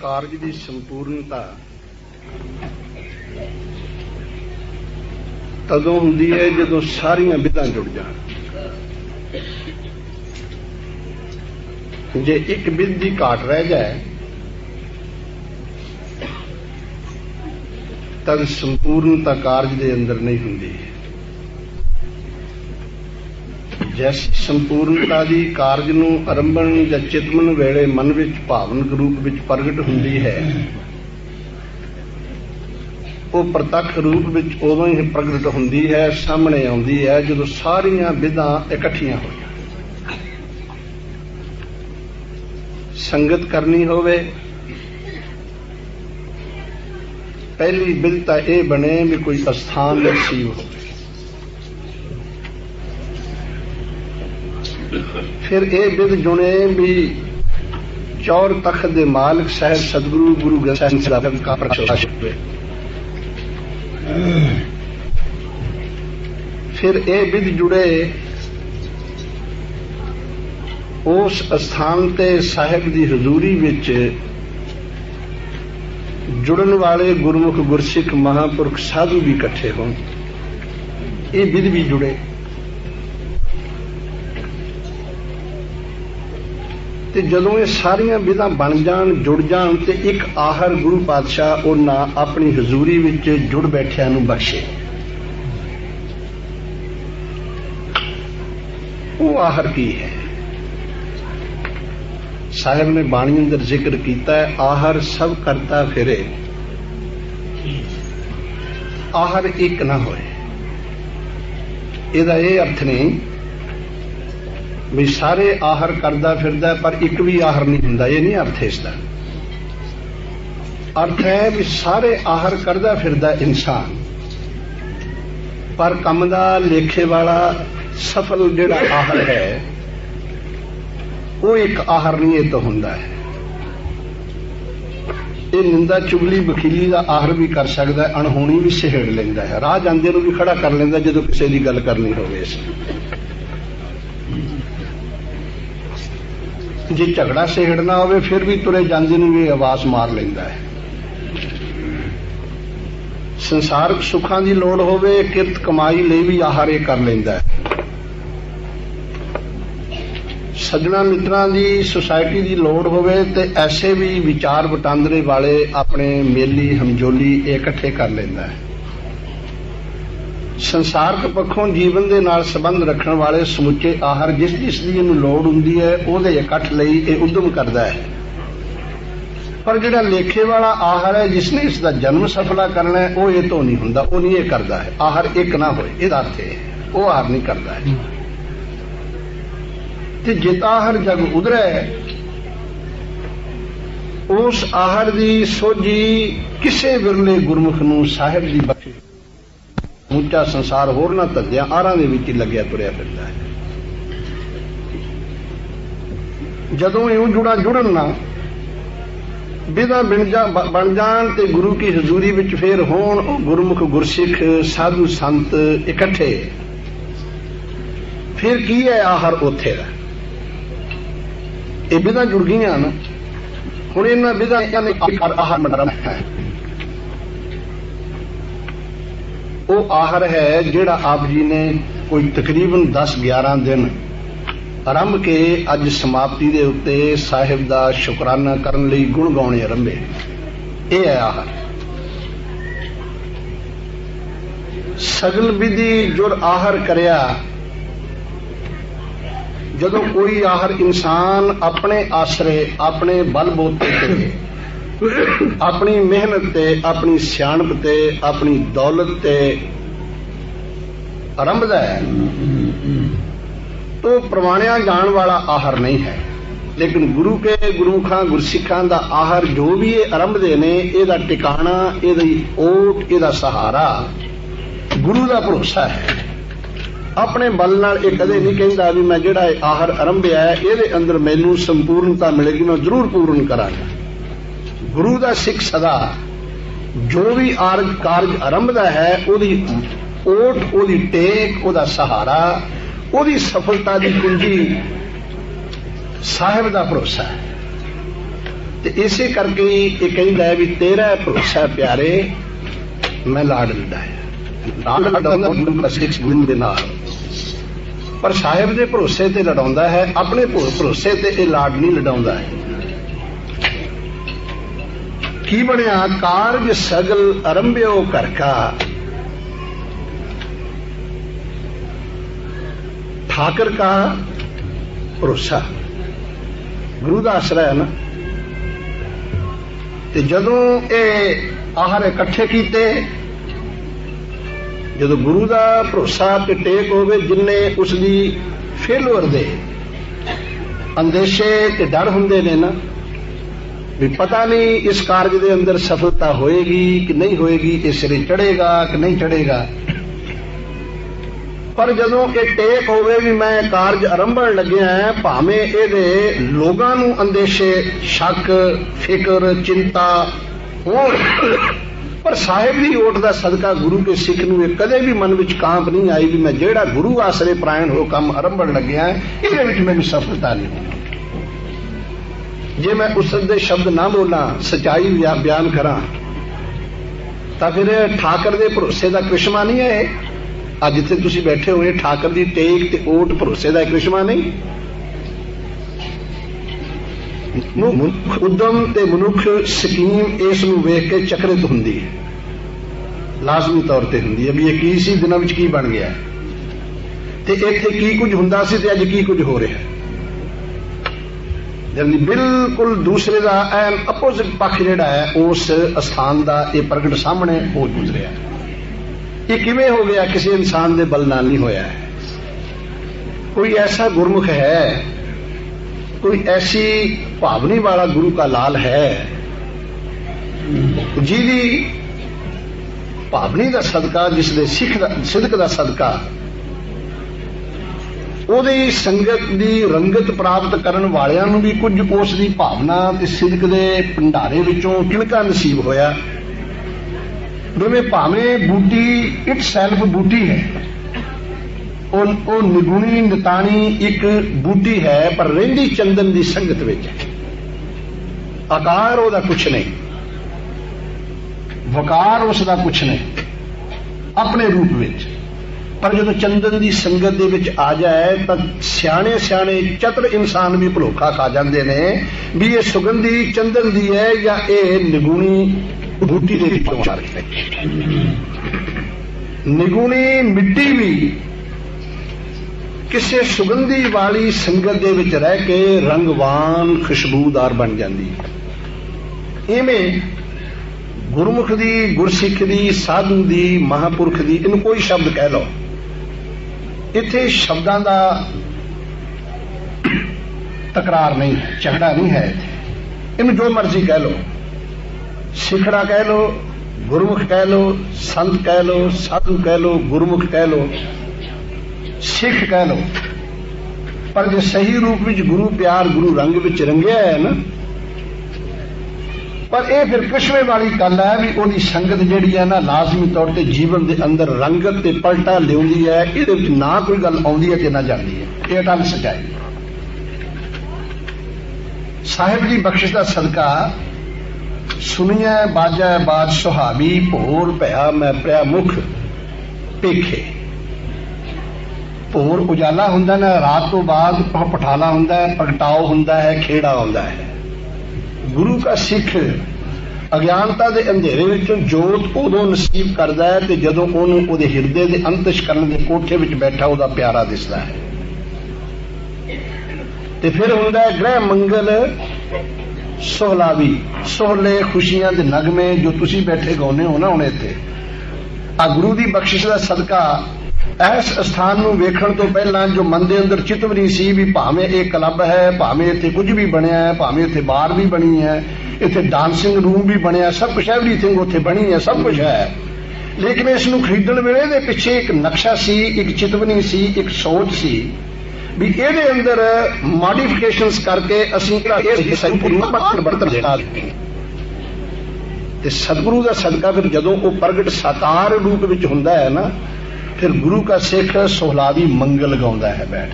ਕਾਰਜ ਦੀ ਸੰਪੂਰਨਤਾ ਤਦੋਂ ਹੁੰਦੀ ਹੈ ਜਦੋਂ ਸਾਰੀਆਂ ਵਿਧਾਂ ਜੁੜ ਜਾਣ। ਜੇ ਇੱਕ ਵਿਧ ਦੀ ਘਾਟ ਰਹਿ ਜਾਏ ਤਦ ਸੰਪੂਰਨਤਾ ਕਾਰਜ ਦੇ ਅੰਦਰ ਨਹੀਂ ਹੁੰਦੀ। ਜੈਸੀ ਸੰਪੂਰਨਤਾ ਦੀ ਕਾਰਜ ਨੂੰ ਆਰੰਭਣ ਜਾਂ ਚਿਤਮਨ ਵੇਲੇ ਮਨ ਵਿੱਚ ਭਾਵਨਕ ਰੂਪ ਵਿੱਚ ਪ੍ਰਗਟ ਹੁੰਦੀ ਹੈ। ਉਹ ਪ੍ਰਤੱਖ ਰੂਪ ਵਿੱਚ ਉਦੋਂ ਹੀ ਪ੍ਰਗਟ ਹੁੰਦੀ ਹੈ, ਸਾਹਮਣੇ ਆਉਂਦੀ ਹੈ, ਜਦੋਂ ਸਾਰੀਆਂ ਵਿਧਾਂ ਇਕੱਠੀਆਂ ਹੋ ਜਾਣ। ਸੰਗਤ ਕਰਨੀ ਹੋਵੇ, ਪਹਿਲੀ ਬਿਲ ਤਾਂ ਇਹ ਬਣੇ ਵੀ ਕੋਈ ਅਸਥਾਨ ਨਸੀਬ ਹੋਵੇ। ਫਿਰ ਇਹ ਬਿਲ ਜੁਣੇ ਵੀ ਚੌਰ ਤਖਤ ਦੇ ਮਾਲਕ ਸਾਹਿਬ ਸਤਿਗੁਰੂ ਗੁਰੂ ਗ੍ਰੰਥ ਸਾਹਿਬ ਦਾ ਪ੍ਰਕਾਸ਼ ਹੋਵੇ ਫਿਰ ਇਹ ਵਿਧ ਜੁੜੇ ਉਸ ਸਥਾਨ ਤੇ ਸਾਹਿਬ ਦੀ ਹਜ਼ੂਰੀ ਵਿੱਚ ਜੁੜਨ ਵਾਲੇ ਗੁਰਮੁਖ ਗੁਰਸਿੱਖ ਮਹਾਪੁਰਖ ਸਾਧੂ ਵੀ ਇਕੱਠੇ ਹੋਣ ਇਹ ਵਿਧ ਵੀ ਜੁੜੇ ਤੇ ਜਦੋਂ ਇਹ ਸਾਰੀਆਂ ਵਿਧਾਂ ਬਣ ਜਾਣ, ਜੁੜ ਜਾਣ ਤੇ ਇੱਕ ਆਹਰ ਗੁਰੂ ਪਾਤਸ਼ਾਹ ਉਹਨਾਂ ਆਪਣੀ ਹਜ਼ੂਰੀ ਵਿੱਚ ਜੁੜ ਬੈਠਿਆਂ ਨੂੰ ਬਖਸ਼ੇ। ਉਹ ਆਹਰ ਕੀ ਹੈ? ਸਾਹਿਬ ਨੇ ਬਾਣੀ ਅੰਦਰ ਜ਼ਿਕਰ ਕੀਤਾ ਹੈ ਆਹਰ ਸਭ ਕਰਤਾ ਫਿਰੇ। ਆਹਰ ਇੱਕ ਨਾ ਹੋਏ। ਇਹਦਾ ਇਹ ਅਰਥ ਨਹੀਂ ਵੀ ਸਾਰੇ ਆਹਰ ਕਰਦਾ ਫਿਰਦਾ, ਪਰ ਇੱਕ ਵੀ ਆਹਰ ਨਹੀਂ ਹੁੰਦਾ। ਇਹ ਨਹੀਂ ਅਰਥ ਇਸ ਦਾ। ਅਰਥ ਹੈ ਵੀ ਸਾਰੇ ਆਹਰ ਕਰਦਾ ਫਿਰਦਾ ਇਨਸਾਨ। ਪਰ ਕੰਮ ਦਾ ਲੇਖੇ ਵਾਲਾ ਸਫਲ ਜਿਹੜਾ ਆਹਰ ਹੈ, ਉਹ ਇੱਕ ਆਹਰ ਨਹੀਂ, ਇਹ ਤਾਂ ਹੁੰਦਾ ਹੈ। ਇਹ ਨਿੰਦਾ ਚੁਗਲੀ ਵਕੀਲੀ ਦਾ ਆਹਰ ਵੀ ਕਰ ਸਕਦਾ ਅਣਹੋਣੀ ਵੀ ਸਿਹੜ ਲੈਂਦਾ ਹੈ। ਰਾਹ ਜਾਂਦੇ ਨੂੰ ਵੀ ਖੜਾ ਕਰ ਲੈਂਦਾ, ਜਦੋਂ ਕਿਸੇ ਦੀ ਗੱਲ ਕਰਨੀ ਹੋਵੇ ਇਸ। ਜੇ ਝਗੜਾ ਸਿਹੜਨਾ ਹੋਵੇ, ਫਿਰ ਵੀ ਤੁਰੇ ਜਾਂਦੇ ਨੂੰ ਵੀ ਆਵਾਜ਼ ਮਾਰ ਲੈਂਦਾ ਹੈ। ਸੰਸਾਰਕ ਸੁੱਖਾਂ ਦੀ ਲੋੜ ਹੋਵੇ, ਕਿਰਤ ਕਮਾਈ ਲਈ ਵੀ ਆਹਾਰ ਇਹ ਕਰ ਲੈਂਦਾ ਹੈ। ਸੱਜਣਾ ਮਿੱਤਰਾਂ ਦੀ ਸੁਸਾਇਟੀ ਦੀ ਲੋੜ ਹੋਵੇ, ਤੇ ਐਸੇ ਵੀ ਵਿਚਾਰ ਵਟਾਂਦਰੇ ਵਾਲੇ ਆਪਣੇ ਮੇਲੀ ਹਮਜੋਲੀ ਇਕੱਠੇ ਕਰ ਲੈਂਦਾ ਹੈ। ਸੰਸਾਰਕ ਪੱਖੋਂ ਜੀਵਨ ਦੇ ਨਾਲ ਸੰਬੰਧ ਰੱਖਣ ਵਾਲੇ ਸਮੁੱਚੇ ਆਹਾਰ ਜਿਸ ਜਿਸ ਦੀ ਇਹਨੂੰ ਲੋੜ ਹੁੰਦੀ ਹੈ, ਉਹਦੇ ਇਕੱਠ ਲਈ ਇਹ ਉਦਮ ਕਰਦਾ ਹੈ। ਪਰ ਜਿਹੜਾ ਲੇਖੇ ਵਾਲਾ ਆਹਾਰ ਹੈ, ਜਿਸ ਨੇ ਇਸ ਦਾ ਜਨਮ ਸਫਲਾ ਕਰਨਾ ਹੈ, ਉਹ ਇਹ ਤੋਂ ਨਹੀਂ ਹੁੰਦਾ, ਉਹ ਨਹੀਂ ਇਹ ਕਰਦਾ ਹੈ। ਆਹਰ ਇੱਕ ਨਾ ਹੋਏ, ਇਹਦਾ ਅਰਥ ਹੈ, ਉਹ ਆਹਾਰ ਨਹੀਂ ਕਰਦਾ ਹੈ। ਤੇ ਜਿਤ ਆਹਰ ਜਗ ਉਧਰੈ, ਉਸ ਆਹਰ ਦੀ ਸੋਝੀ ਕਿਸੇ ਵਿਰਲੇ ਗੁਰਮੁਖ ਨੂੰ ਸਾਹਿਬ ਦੀ ਬਖਸ਼ਿਸ਼ ਉੱਚਾ ਸੰਸਾਰ ਹੋਰ ਨਾ ਧੱਜਿਆ ਆਰਾਂ ਦੇ ਵਿੱਚ ਹੀ ਲੱਗਿਆ ਤੁਰਿਆ ਫਿਰਦਾ ਹੈ। ਜਦੋਂ ਇਉਂ ਜੁੜਾ ਜੁੜਨ ਨਾ ਵਿਦਾ ਬਣ ਜਾਣ ਤੇ ਗੁਰੂ ਕੀ ਹਜ਼ੂਰੀ ਵਿੱਚ ਫੇਰ ਹੋਣ ਗੁਰਮੁਖ ਗੁਰਸਿੱਖ, ਸਾਧੂ ਸੰਤ ਇਕੱਠੇ। ਫਿਰ ਕੀ ਹੈ ਆਹਰ ਉੱਥੇ? ਦਾ ਇਹ ਵਿਦਾ ਜੁੜ ਗਈਆਂ ਨਾ ਹੁਣ ਇਹਨਾਂ ਵਿਦਾ ਨੇ ਆਹਰ ਮੰਡਰਮ ਹੈ। ਉਹ ਆਹਰ ਹੈ ਜਿਹੜਾ ਆਪ ਜੀ ਨੇ ਕੋਈ ਤਕਰੀਬਨ 10 11 ਦਿਨ ਆਰੰਭ ਕੇ ਅੱਜ ਸਮਾਪਤੀ ਦੇ ਉੱਤੇ ਸਾਹਿਬ ਦਾ ਸ਼ੁਕਰਾਨਾ ਕਰਨ ਲਈ ਗੁਣ ਗਾਉਣੇ ਆਰੰਭੇ ਇਹ ਹੈ ਆਹਰ ਸਗਲ ਵਿਧੀ ਜੁਰ ਆਹਰ ਕਰਿਆ। ਜਦੋਂ ਕੋਈ ਆਹਰ ਇਨਸਾਨ ਆਪਣੇ ਆਸਰੇ, ਆਪਣੇ ਬਲ ਬੋਤੇ ਤੇ ਆਪਣੀ ਮਿਹਨਤ ਤੇ, ਆਪਣੀ ਸਿਆਣਪ ਤੇ, ਆਪਣੀ ਦੌਲਤ ਤੇ ਆਰੰਭਦਾ ਹੈ। ਤੋ ਪ੍ਰਵਾਣਿਆ ਜਾਣ ਵਾਲਾ ਆਹਰ ਨਹੀਂ ਹੈ। ਲੇਕਿਨ ਗੁਰੂ ਕੇ ਗੁਰੂਖਾਂ ਗੁਰਸਿੱਖਾਂ ਦਾ ਆਹਰ ਜੋ ਵੀ ਇਹ ਆਰੰਭਦੇ ਨੇ, ਇਹਦਾ ਟਿਕਾਣਾ, ਇਹਦੀ ਓਟ, ਇਹਦਾ ਸਹਾਰਾ ਗੁਰੂ ਦਾ ਭਰੋਸਾ ਹੈ। ਆਪਣੇ ਬਲ ਨਾਲ ਇਹ ਕਦੇ ਨਹੀਂ ਕਹਿੰਦਾ ਵੀ ਮੈਂ ਜਿਹੜਾ ਇਹ ਆਹਰ ਆਰੰਭਿਆ ਹੈ, ਇਹਦੇ ਅੰਦਰ ਮੈਨੂੰ ਸੰਪੂਰਨਤਾ ਮਿਲੇਗੀ, ਮੈਂ ਜ਼ਰੂਰ ਪੂਰਨ ਕਰਾਂਗਾ। ਗੁਰੂ ਦਾ ਸਿੱਖ ਸਦਾ। ਜੋ ਵੀ ਆਰਜ ਕਾਰਜ ਆਰੰਭਦਾ ਹੈ, ਉਹਦੀ ਓਟ, ਉਹਦੀ ਟੇਕ, ਉਹਦਾ ਸਹਾਰਾ, ਉਹਦੀ ਸਫਲਤਾ ਦੀ ਕੁੰਜੀ ਸਾਹਿਬ ਦਾ ਭਰੋਸਾ ਹੈ। ਤੇ ਇਸੇ ਕਰਕੇ ਇਹ ਕਹਿੰਦਾ ਵੀ ਤੇਰਾ ਭਰੋਸਾ ਪਿਆਰੇ, ਮੈਂ ਲਾਡ ਲੈਂਦਾ ਹੈ। ਲਾਡ ਲੜਾਉਂਦਾ ਗੁਰੂ ਗੁਰੂ ਦੇ ਨਾਲ। ਪਰ ਸਾਹਿਬ ਦੇ ਭਰੋਸੇ ਤੇ ਲੜਾਉਂਦਾ ਹੈ, ਆਪਣੇ ਭਰੋਸੇ ਤੇ ਇਹ ਲਾਡ ਨਹੀਂ ਲੜਾਉਂਦਾ ਹੈ। ਕੀ ਬਣਿਆ? ਕਾਰਜ ਸਗਲ ਅਰੰਭਿਓ ਕਰਕਾ ਠਾਕਰ ਕਾ ਭਰੋਸਾ। ਗੁਰੂ ਦਾ ਆਸਰਾ ਹੈ ਨਾ ਤੇ ਜਦੋਂ ਇਹ ਆਹਰ ਇਕੱਠੇ ਕੀਤੇ, ਜਦੋਂ ਗੁਰੂ ਦਾ ਭਰੋਸਾ ਤੇ ਟੇਕ ਹੋਵੇ, ਜਿੰਨੇ ਉਸ ਦੀ ਫੇਲੂਅਰ ਦੇ ਅੰਦੇਸ਼ੇ ਤੇ ਡਰ ਹੁੰਦੇ ਨੇ ਨਾ ਵੀ ਪਤਾ ਨਹੀਂ ਇਸ ਕਾਰਜ ਦੇ ਅੰਦਰ ਸਫਲਤਾ ਹੋਏਗੀ ਕਿ ਨਹੀਂ ਹੋਏਗੀ, ਇਹ ਸਿਰੇ ਚੜੇਗਾ ਕਿ ਨਹੀਂ ਚੜੇਗਾ ਪਰ ਜਦੋਂ ਇਹ ਟੇਕ ਹੋਵੇ ਵੀ ਮੈਂ ਕਾਰਜ ਆਰੰਭਣ ਲੱਗਿਆ ਭਾਵੇਂ ਇਹਦੇ ਲੋਕਾਂ ਨੂੰ ਅੰਦੇਸ਼ੇ ਸ਼ੱਕ, ਫਿਕਰ, ਚਿੰਤਾ ਹੋਰ ਪਰ ਸਾਹਿਬ ਦੀ ਓਟ ਦਾ ਸਦਕਾ ਗੁਰੂ ਕੇ ਸਿੱਖ ਨੂੰ ਇਹ ਕਦੇ ਵੀ ਮਨ ਵਿੱਚ ਕਾਂਪ ਨਹੀਂ ਆਈ ਵੀ ਮੈਂ ਜਿਹੜਾ ਗੁਰੂ ਆਸਰੇ ਪ੍ਰਾਇਣ ਹੋ ਕੰਮ ਆਰੰਭਣ ਲੱਗਿਆ, ਇਹਦੇ ਵਿੱਚ ਮੈਨੂੰ ਸਫਲਤਾ ਨਹੀਂ ਹੋਣੀ ਜੇ ਮੈਂ ਉਸ ਦੇ ਸ਼ਬਦ ਨਾ ਬੋਲਾਂ, ਸਚਾਈ ਬਿਆਨ ਕਰਾਂ, ਤਾਂ ਫਿਰ ਠਾਕਰ ਦੇ ਭਰੋਸੇ ਦਾ ਕ੍ਰਿਸ਼ਮਾ ਨਹੀਂ ਹੈ ਇਹ? ਅੱਜ ਜਿੱਥੇ ਤੁਸੀਂ ਬੈਠੇ ਹੋਏ, ਠਾਕਰ ਦੀ ਟੇਕ ਤੇ ਓਟ ਭਰੋਸੇ ਦਾ ਕ੍ਰਿਸ਼ਮਾ ਨਹੀਂ? ਨੂੰ ਉਦਮ ਤੇ ਮਨੁੱਖ ਸਕੀਮ ਇਸ ਨੂੰ ਵੇਖ ਕੇ ਚਕਰਿਤ ਹੁੰਦੀ ਹੈ। ਲਾਜ਼ਮੀ ਤੌਰ ਤੇ ਹੁੰਦੀ ਹੈ ਵੀ ਇਹ ਕੀ ਸੀ, ਦਿਨਾਂ ਵਿੱਚ ਕੀ ਬਣ ਗਿਆ? ਤੇ ਇੱਥੇ ਕੀ ਕੁਝ ਹੁੰਦਾ ਸੀ ਤੇ ਅੱਜ ਕੀ ਕੁਝ ਹੋ ਰਿਹਾ ਹੈ? ਜਦ ਬਿਲਕੁਲ ਦੂਸਰੇ ਦਾ ਐਨ ਅਪੋਜਿਟ ਪੱਖ ਜਿਹੜਾ ਹੈ, ਉਸ ਅਸਥਾਨ ਦਾ ਇਹ ਪ੍ਰਗਟ ਸਾਹਮਣੇ ਹੋ ਗੁਜ਼ਰਿਆ। ਇਹ ਕਿਵੇਂ ਹੋ ਗਿਆ? ਕਿਸੇ ਇਨਸਾਨ ਦੇ ਬਲ ਨਾਲ ਨਹੀਂ ਹੋਇਆ। ਹੈ ਕੋਈ ਐਸਾ ਗੁਰਮੁਖ ਹੈ, ਕੋਈ ਐਸੀ ਭਾਵਨੀ ਵਾਲਾ ਗੁਰੂ का ਲਾਲ ਹੈ, ਜਿਹਦੀ ਭਾਵਨੀ ਦਾ ਸਦਕਾ ਜਿਸ ਦੇ ਸਿੱਖ ਦਾ ਸਿਦਕ ਦਾ ਸਦਕਾ ਉਹਦੀ ਸੰਗਤ ਦੀ ਰੰਗਤ ਪ੍ਰਾਪਤ ਕਰਨ ਵਾਲਿਆਂ ਨੂੰ ਵੀ ਕੁਝ ਉਸ ਦੀ ਭਾਵਨਾ ਤੇ ਸਿਦਕ ਦੇ ਭੰਡਾਰੇ ਵਿੱਚੋਂ ਕਿਣਕਾ ਨਸੀਬ ਹੋਇਆ। ਜਿਵੇਂ ਭਾਵੇਂ ਬੂਟੀ ਇਟ ਸੈਲਫ ਬੂਟੀ ਹੈ। ਉਹ ਉਹ ਨਿਗੁਣੀ, ਨਿਤਾਣੀ ਇੱਕ ਬੂਟੀ ਹੈ, ਪਰ ਰਹਿੰਦੀ ਚੰਦਨ ਦੀ ਸੰਗਤ ਵਿੱਚ। ਹੈ ਆਕਾਰ ਉਹਦਾ ਕੁਛ ਨਹੀਂ। ਵਕਾਰ ਉਸ ਦਾ ਕੁਛ ਨਹੀਂ। ਆਪਣੇ ਰੂਪ ਵਿੱਚ। ਪਰ ਜਦੋਂ ਚੰਦਨ ਦੀ ਸੰਗਤ ਦੇ ਵਿੱਚ ਆ ਜਾਏ, ਤਾਂ ਸਿਆਣੇ ਸਿਆਣੇ ਚਤਰ ਇਨਸਾਨ ਵੀ ਭੁਲੇਖਾ ਖਾ ਜਾਂਦੇ ਨੇ ਵੀ ਇਹ ਸੁਗੰਧੀ ਚੰਦਨ ਦੀ ਹੈ ਜਾਂ ਇਹ ਨਿਗੁਣੀ ਬੂਟੀ ਦੇ ਵਿੱਚੋਂ ਆ ਰਹੀ ਹੈ। ਨਿਗੁਣੀ ਮਿੱਟੀ ਵੀ ਕਿਸੇ ਸੁਗੰਧੀ ਵਾਲੀ ਸੰਗਤ ਦੇ ਵਿੱਚ ਰਹਿ ਕੇ ਰੰਗਵਾਨ ਖੁਸ਼ਬੂਦਾਰ ਬਣ ਜਾਂਦੀ ਹੈ। ਇਵੇਂ ਗੁਰਮੁਖ ਦੀ, ਗੁਰਸਿੱਖ ਦੀ, ਸਾਧੂ ਦੀ, ਮਹਾਪੁਰਖ ਦੀ, ਇਹਨੂੰ ਕੋਈ ਸ਼ਬਦ ਕਹਿ ਲਓ। ਇੱਥੇ ਸ਼ਬਦਾਂ ਦਾ ਤਕਰਾਰ ਨਹੀਂ ਹੈ ਝਗੜਾ ਨਹੀਂ ਹੈ ਇੱਥੇ। ਇਹਨੂੰ ਜੋ ਮਰਜ਼ੀ ਕਹਿ ਲਓ। ਸਿੱਖੜਾ ਕਹਿ ਲਓ, ਗੁਰਮੁਖ ਕਹਿ ਲਓ, ਸੰਤ ਕਹਿ ਲਓ, ਸਾਧੂ ਕਹਿ ਲਓ, ਗੁਰਮੁਖ ਕਹਿ ਲਓ, ਸਿੱਖ ਕਹਿ ਲਓ। ਪਰ ਜੇ ਸਹੀ ਰੂਪ ਵਿੱਚ ਗੁਰੂ ਪਿਆਰ, ਗੁਰੂ ਰੰਗ ਵਿੱਚ ਰੰਗਿਆ ਹੈ ਨਾ ਪਰ ਇਹ ਫਿਰ ਕਸ਼ਮੇ ਵਾਲੀ ਗੱਲ ਹੈ ਵੀ ਉਹਦੀ ਸੰਗਤ ਜਿਹੜੀ ਹੈ ਨਾ ਲਾਜ਼ਮੀ ਤੌਰ ਤੇ ਜੀਵਨ ਦੇ ਅੰਦਰ ਰੰਗਤ ਤੇ ਪਲਟਾ ਲਿਆਉਂਦੀ ਹੈ, ਇਹਦੇ ਵਿੱਚ ਨਾ ਕੋਈ ਗੱਲ ਆਉਂਦੀ ਹੈ ਤੇ ਨਾ ਜਾਂਦੀ ਹੈ। ਇਹ ਗੱਲ ਸਚਾਈ ਸਾਹਿਬ ਦੀ ਬਖਸ਼ਿਸ਼ ਦਾ ਸਦਕਾ ਸੁਣੀਐ ਬਾਜੈ ਬਾਦ ਸੁਹਾਵੀ, ਭੋਰ ਭਇਆ ਮੈਂ ਪ੍ਰਿਆ ਮੁਖ ਪੇਖੇ ਭੋਰ ਉਜਾਲਾ ਹੁੰਦਾ ਨਾ, ਰਾਤ ਤੋਂ ਬਾਅਦ ਪਠਾਲਾ ਹੁੰਦਾ ਹੈ ਪ੍ਰਗਟਾਓ ਹੁੰਦਾ ਹੈ, ਖੇੜਾ ਹੁੰਦਾ ਹੈ। ਗੁਰੂ ਦਾ ਸਿੱਖ ਅਗਿਆਨਤਾ ਦੇ ਅੰਧੇਰੇ ਵਿੱਚੋਂ ਜੋਤ ਉਦੋਂ ਨਸੀਬ ਕਰਦਾ ਹੈ ਤੇ ਜਦੋਂ ਉਹਨੂੰ ਉਹਦੇ ਹਿਰਦੇ ਦੇ ਅੰਤਿਸ਼ ਕਰਨ ਦੇ ਕੋਠੇ ਵਿੱਚ ਬੈਠਾ ਉਹਦਾ ਪਿਆਰਾ ਦਿਸਦਾ ਹੈ। ਤੇ ਫਿਰ ਹੁੰਦਾ ਹੈ ਗ੍ਰਹਿ ਮੰਗਲ, ਸੋਹਲਾਵੀ, ਸੋਹਲੇ ਖੁਸ਼ੀਆਂ ਦੇ ਨਗਮੇ ਜੋ ਤੁਸੀਂ ਬੈਠੇ ਗਾਉਂਦੇ ਹੋ ਨਾ ਹੁਣ ਇੱਥੇ। ਆ ਗੁਰੂ ਦੀ ਬਖਸ਼ਿਸ਼ ਦਾ ਸਦਕਾ ਇਸ ਸਥਾਨ ਨੂੰ ਵੇਖਣ ਤੋਂ ਪਹਿਲਾਂ ਜੋ ਮਨ ਦੇ ਅੰਦਰ ਚਿਤਵਨੀ ਸੀ ਵੀ ਭਾਵੇਂ ਇਹ ਕਲੱਬ ਹੈ, ਭਾਵੇਂ ਇੱਥੇ ਕੁਝ ਵੀ ਬਣਿਆ ਹੈ, ਭਾਵੇਂ ਇੱਥੇ ਬਾਰ ਵੀ ਬਣੀ ਹੈ, ਇੱਥੇ ਡਾਂਸਿੰਗ ਰੂਮ ਵੀ ਬਣਿਆ, ਸਭ ਕੁਝ ਐਵਰੀਥਿੰਗ ਉੱਥੇ ਬਣੀ ਹੈ, ਸਭ ਕੁਝ ਹੈ। ਲੇਕਿਨ ਇਸ ਨੂੰ ਖਰੀਦਣ ਵੇਲੇ ਦੇ ਪਿੱਛੇ ਇੱਕ ਨਕਸ਼ਾ ਸੀ, ਇੱਕ ਚਿਤਵਨੀ ਸੀ, ਇੱਕ ਸੋਚ ਸੀ ਵੀ ਇਹਦੇ ਅੰਦਰ ਮੋਡੀਫਿਕੇਸ਼ਨਸ ਕਰਕੇ ਅਸੀਂ ਇਸ ਹਿੱਸੇ ਨੂੰ ਬਰਤਨ ਦੇਣਾ ਤੇ ਸਤਿਗੁਰੂ ਦਾ ਸਦਕਾ ਫਿਰ ਜਦੋਂ ਉਹ ਪ੍ਰਗਟ ਸਾਕਾਰ ਰੂਪ ਵਿੱਚ ਹੁੰਦਾ ਹੈ ਨਾ ਫਿਰ ਗੁਰੂ ਦਾ ਸਿੱਖ ਸੁਹਲਾਦੀ ਮੰਗਲ ਗਾਉਂਦਾ ਹੈ ਬੈਠ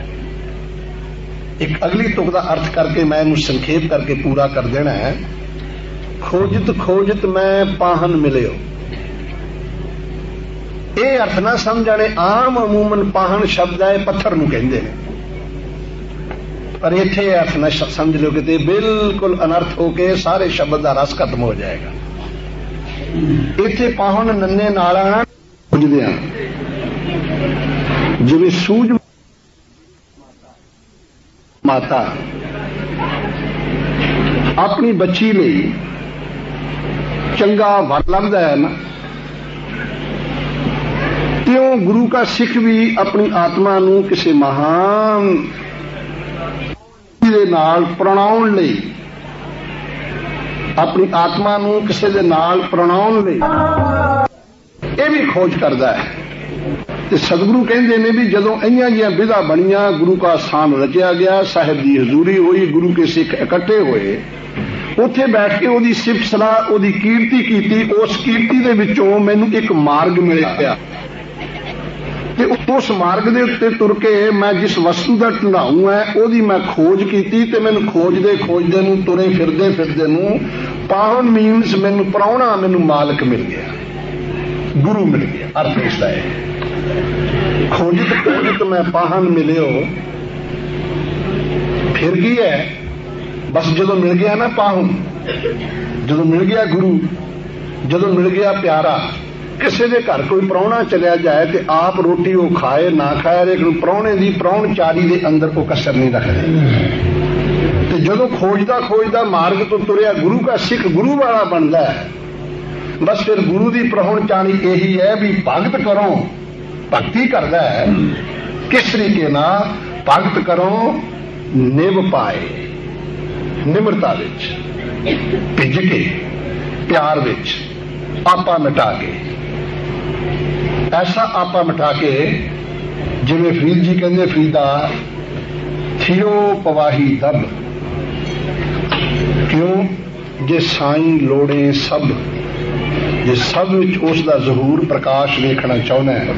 ਇੱਕ ਅਗਲੀ ਤੁਕ ਦਾ ਅਰਥ ਕਰਕੇ ਮੈਂ ਇਹਨੂੰ ਸੰਖੇਪ ਕਰਕੇ ਪੂਰਾ ਕਰ ਦੇਣਾ ਹੈ। ਖੋਜਤ ਖੋਜਤ ਮੈਂ ਪਾਹਨ ਮਿਲਿਓ। ਇਹ ਅਰਥ ਨਾ ਸਮਝਣੇ ਆਮ ਅਮੂਮਨ ਪਾਹਨ ਸ਼ਬਦ ਹੈ ਪੱਥਰ ਨੂੰ ਕਹਿੰਦੇ ਨੇ। ਪਰ ਇੱਥੇ ਇਹ ਅਰਥ ਨਾ ਸਮਝ ਲਿਓ ਕਿ ਤੇ ਬਿਲਕੁਲ ਅਨਰਥ ਹੋ ਕੇ ਸਾਰੇ ਸ਼ਬਦ ਦਾ ਰਸ ਖਤਮ ਹੋ ਜਾਏਗਾ। ਇੱਥੇ ਪਾਹਨ ਨੰਨੇ ਨਾਲਾਂ ਪੁੱਜਦੇ ਆ। ਜਿਵੇਂ ਸੂਝ ਮਾਤਾ ਆਪਣੀ ਬੱਚੀ ਲਈ ਚੰਗਾ ਵਰ ਲੱਭਦਾ ਹੈ ਨਾ, ਤਿਉਂ ਗੁਰੂ ਕਾ ਸਿੱਖ ਵੀ ਆਪਣੀ ਆਤਮਾ ਨੂੰ ਕਿਸੇ ਮਹਾਨ ਦੇ ਨਾਲ ਪ੍ਰਣਾਉਣ ਲਈ, ਆਪਣੀ ਆਤਮਾ ਨੂੰ ਕਿਸੇ ਦੇ ਨਾਲ ਪ੍ਰਣਾਉਣ ਲਈ ਇਹ ਵੀ ਖੋਜ ਕਰਦਾ ਹੈ। ਤੇ ਸਤਿਗੁਰੂ ਕਹਿੰਦੇ ਨੇ ਵੀ ਜਦੋਂ ਇਹੀਆਂ ਜੀਆਂ ਵਿਧਾ ਬਣੀਆਂ, ਗੁਰੂ ਦਾ ਸਥਾਨ ਰਚਿਆ ਗਿਆ, ਸਾਹਿਬ ਦੀ ਹਜ਼ੂਰੀ ਹੋਈ, ਗੁਰੂ ਕੇ ਸਿੱਖ ਇਕੱਠੇ ਹੋਏ, ਉੱਥੇ ਬੈਠ ਕੇ ਉਹਦੀ ਸਿਫਤ ਸਲਾਹ, ਉਹਦੀ ਕੀਰਤੀ ਕੀਤੀ, ਉਸ ਕੀਰਤੀ ਦੇ ਵਿੱਚੋਂ ਮੈਨੂੰ ਇੱਕ ਮਾਰਗ ਮਿਲਿਆ। ਤੇ ਉਸ ਮਾਰਗ ਦੇ ਉੱਤੇ ਤੁਰ ਕੇ ਮੈਂ ਜਿਸ ਵਸਤੂ ਦਾ ਢਲਾਉ ਹੈ, ਉਹਦੀ ਮੈਂ ਖੋਜ ਕੀਤੀ ਤੇ ਮੈਨੂੰ ਖੋਜਦੇ ਖੋਜਦੇ ਨੂੰ, ਤੁਰੇ ਫਿਰਦੇ ਫਿਰਦੇ ਨੂੰ, ਪਾਵਨ ਮੀਨਸ ਮੈਨੂੰ ਪ੍ਰਾਹੁਣਾ, ਮੈਨੂੰ ਮਾਲਕ ਮਿਲ ਗਿਆ। ਗੁਰੂ ਮਿਲ ਗਿਆ ਅਰਥ ਇਸ ਦਾ ਹੈ ਖੋਜਤ ਖੋਜਿਤ ਮੈਂ ਪਾਹਨ ਮਿਲਿਓ। ਫਿਰ ਕੀ ਹੈ? ਬਸ ਜਦੋਂ ਮਿਲ ਗਿਆ ਨਾ ਪਾਹਨ ਜਦੋਂ ਮਿਲ ਗਿਆ ਗੁਰੂ, ਜਦੋਂ ਮਿਲ ਗਿਆ ਪਿਆਰਾ, ਕਿਸੇ ਦੇ ਘਰ ਕੋਈ ਪ੍ਰਾਹੁਣਾ ਚਲਿਆ ਜਾਏ ਤੇ ਆਪ ਰੋਟੀ ਉਹ ਖਾਏ, ਨਾ ਖਾਏ ਲੇਕਿਨ ਪ੍ਰਾਹੁਣੇ ਦੀ ਪ੍ਰਾਹੁਣਚਾਰੀ ਦੇ ਅੰਦਰ ਉਹ ਕਸਰ ਨਹੀਂ ਰੱਖਦੇ। ਤੇ ਜਦੋਂ ਖੋਜਦਾ ਖੋਜਦਾ ਮਾਰਗ ਤੋਂ ਤੁਰਿਆ, ਗੁਰੂ ਦਾ ਸਿੱਖ ਗੁਰੂ ਵਾਲਾ ਬਣਦਾ ਹੈ। ਬਸ ਫਿਰ ਗੁਰੂ ਦੀ ਪ੍ਰਾਹੁਣਚਾਰੀ ਇਹੀ ਹੈ ਵੀ ਭਗਤ ਕਰੋ। ਭਗਤੀ ਕਰਦਾ ਹੈ, ਕਿਸ ਤਰੀਕੇ ਨਾਲ ਭਗਤ ਕਰੋ, ਨਿਵ ਪਾਏ, ਨਿਮਰਤਾ ਵਿੱਚ, ਭਿੱਜ ਕੇ, ਪਿਆਰ ਵਿੱਚ, ਆਪਾ ਮਿਟਾ ਕੇ। ਐਸਾ ਆਪਾ ਮਿਟਾ ਕੇ, ਜਿਵੇਂ ਫਰੀਦ ਜੀ ਕਹਿੰਦੇ, ਫਰੀਦਾ ਥਿਓ ਪਵਾਹੀ ਦਬ। ਕਿਉਂ? ਜੇ ਸਾਈਂ ਲੋੜੇ ਸਭ। ਜੇ ਸਭ ਵਿੱਚ ਉਸ ਦਾ ਜ਼ਹੂਰ ਪ੍ਰਕਾਸ਼ ਵੇਖਣਾ ਚਾਹੁੰਦਾ ਹੈ।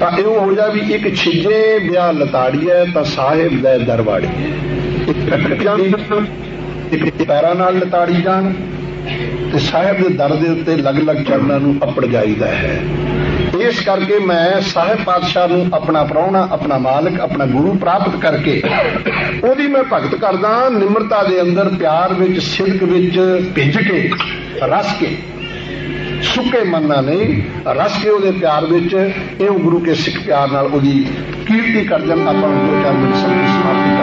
ਤਾਂ ਇਹ ਹੋ ਜਾ ਵੀ ਇੱਕ ਛਿਜੇ ਵਿਆਹ ਲਤਾੜੀਏ ਤਾਂ ਸਾਹਿਬ ਦੇ ਦਰਬਾੜੀਏ ਇੱਕ ਪੈਰਾਂ ਨਾਲ ਲਤਾੜੀ ਜਾਣ ਤੇ ਸਾਹਿਬ ਦੇ ਦਰ ਦੇ ਉੱਤੇ ਲਗ-ਲਗ ਚੜਨਾਂ ਨੂੰ ਅਪੜ ਜਾਈਦਾ ਹੈ। ਇਸ ਕਰਕੇ ਮੈਂ ਸਾਹਿਬ ਪਾਤਸ਼ਾਹ ਨੂੰ ਆਪਣਾ ਪ੍ਰਾਹੁਣਾ, ਆਪਣਾ ਮਾਲਕ, ਆਪਣਾ ਗੁਰੂ ਪ੍ਰਾਪਤ ਕਰਕੇ ਉਹਦੀ ਮੈਂ ਭਗਤ ਕਰਦਾ, ਨਿਮਰਤਾ ਦੇ ਅੰਦਰ ਪਿਆਰ ਵਿੱਚ, ਸਿਦਕ ਵਿੱਚ ਭਿੱਜ ਕੇ, ਰਸ ਕੇ ਸੁੱਕੇ ਮੰਨਣਾ ਨਹੀਂ ਰਸ ਕੇ ਉਹਦੇ ਪਿਆਰ ਵਿੱਚ, ਇਹ ਗੁਰੂ ਕੇ ਸਿੱਖ ਪਿਆਰ ਨਾਲ ਉਹਦੀ ਕੀਰਤੀ ਕਰ ਜਨ ਆਪਾਂ ਨੂੰ ਦੋ ਚਾਰ ਮਿੰਟ ਸਮੇਂ ਸਮਾਪਤੀ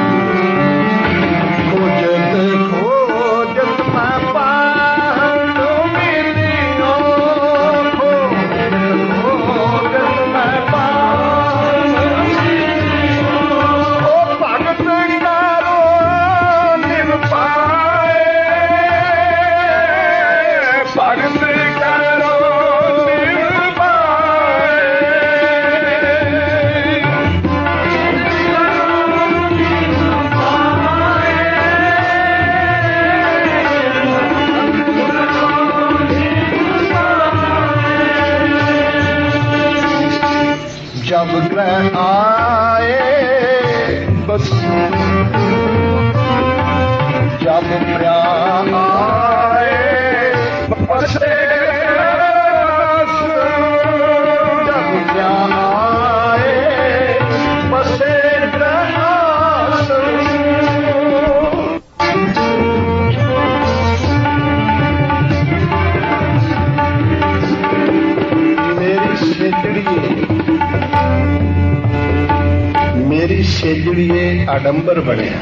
ਸੇਜੜੀਏ ਆਡੰਬਰ ਬਣਿਆ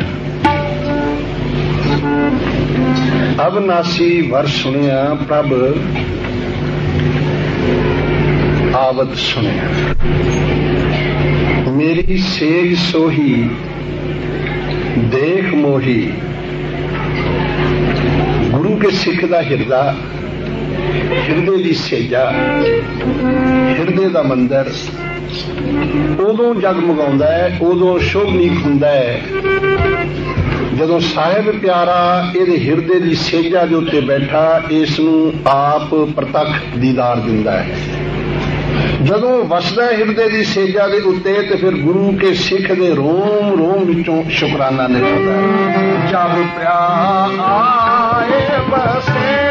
ਅਬਨਾਸੀ ਵਰ ਸੁਣਿਆ, ਪ੍ਰਭ ਆਵਤ ਸੁਣਿਆ। ਮੇਰੀ ਸੇਜ ਸੋਹੀ, ਦੇਖ ਮੋਹੀ। ਗੁਰੂ ਕੇ ਸਿੱਖ ਦਾ ਹਿਰਦਾ, ਹਿਰਦੇ ਦੀ ਸੇਜਾ, ਹਿਰਦੇ ਦਾ ਮੰਦਰ। ਉਦੋਂ ਜਗਮਗਾਉਂਦਾ ਹੈ, ਉਦੋਂ ਸ਼ੋਭਨੀਕ ਹੁੰਦਾ ਹੈ। ਜਦੋਂ ਸਾਹਿਬ ਪਿਆਰਾ ਇਹਦੇ ਹਿਰਦੇ ਦੀ ਸੇਜਾ ਦੇ ਉੱਤੇ ਬੈਠਾ, ਇਸ ਨੂੰ ਆਪ ਪ੍ਰਤੱਖ ਦੀਦਾਰ ਦਿੰਦਾ ਹੈ। ਜਦੋਂ ਵਸਦਾ ਹਿਰਦੇ ਦੀ ਸੇਜਾ ਦੇ ਉੱਤੇ, ਤੇ ਫਿਰ ਗੁਰੂ ਕੇ ਸਿੱਖ ਦੇ ਰੋਮ ਰੋਮ ਵਿੱਚੋਂ ਸ਼ੁਕਰਾਨਾ ਨਿਕਲਦਾ ਹੈ। ਜਬ ਪਿਆਰ ਆਏ ਬਸੇ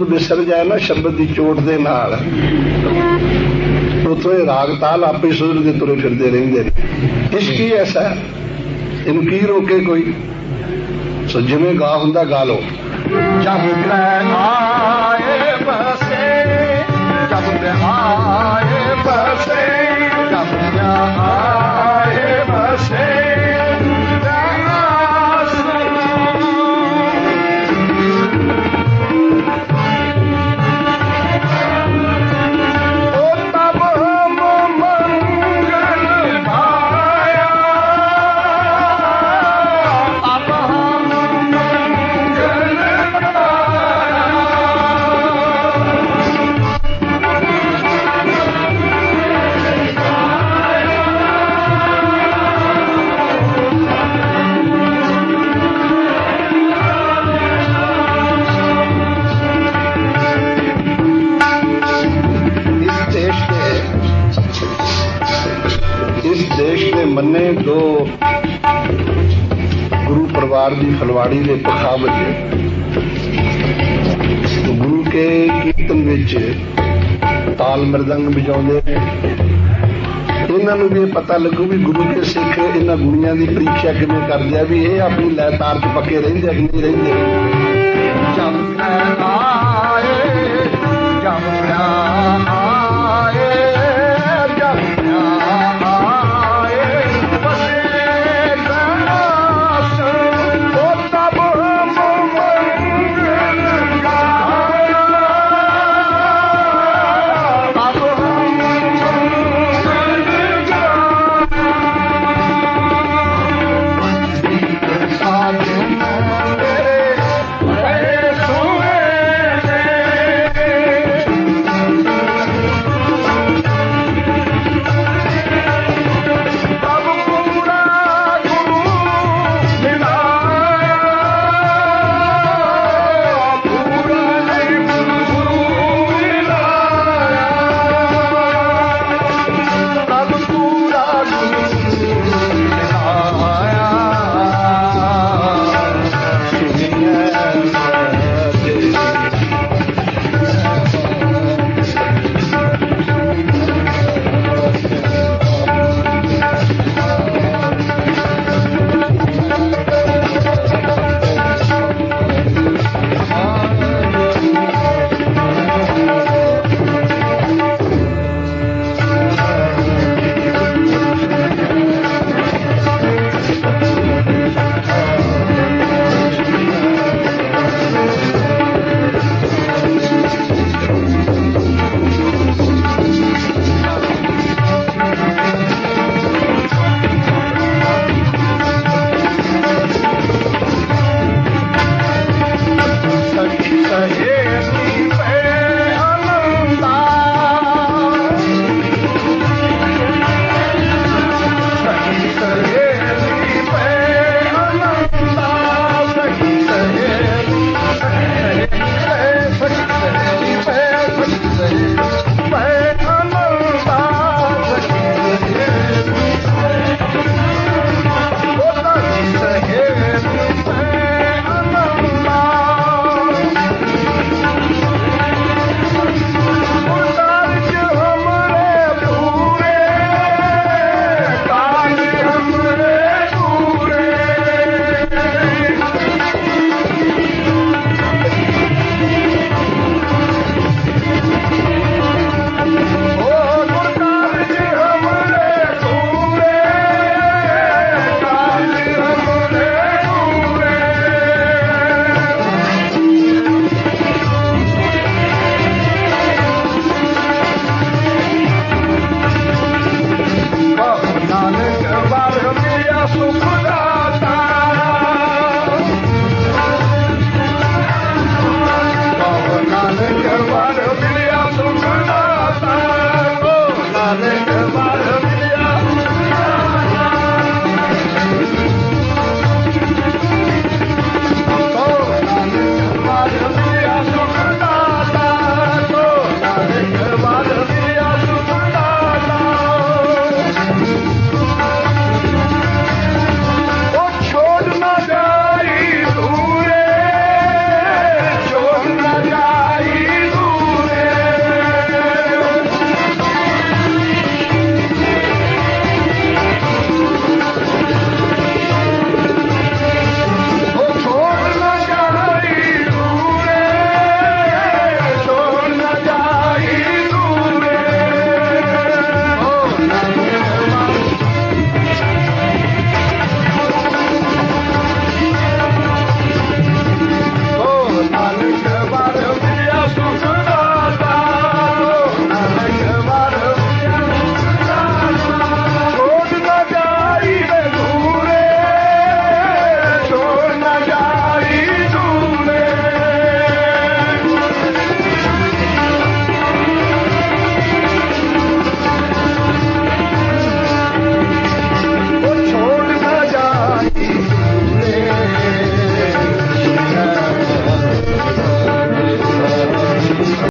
ਜਦੋਂ ਵਿਸਰ ਜਾਏ ਨਾ ਸ਼ਬਦ ਦੀ ਚੋਟ ਦੇ ਨਾਲ। ਉਥੋਂ ਇਹ ਰਾਗ ਤਾਲ ਆਪੇ ਸੁਧਰਦੇ ਤੁਰੇ ਫਿਰਦੇ ਰਹਿੰਦੇ ਨੇ। ਇਸ ਕੀ ਐਸਾ ਇਹਨੂੰ ਕੀ ਰੋਕੇ ਕੋਈ? ਸੋ ਜਿਵੇਂ ਗਾ ਹੁੰਦਾ ਗਾ ਲੋ ਜਬ ਗ੍ਰਹਿ ਆਏ ਬਸੇ, ਜਬ ਗ੍ਰਹਿ ਇਹਨਾਂ ਨੂੰ ਵੀ ਇਹ ਪਤਾ ਲੱਗੂ ਵੀ ਗੁਰੂ ਦੇ ਸਿੱਖ ਇਹਨਾਂ ਗੁਣੀਆਂ ਦੀ ਪ੍ਰੀਖਿਆ ਕਿਵੇਂ ਕਰਦੇ ਆ, ਵੀ ਇਹ ਆਪਣੀ ਲੈ ਤਾਰ 'ਚ ਪੱਕੇ ਰਹਿੰਦੇ ਆ ਕਿ ਨਹੀਂ ਰਹਿੰਦੇ? ਜਮ ਆਏ ਜਮ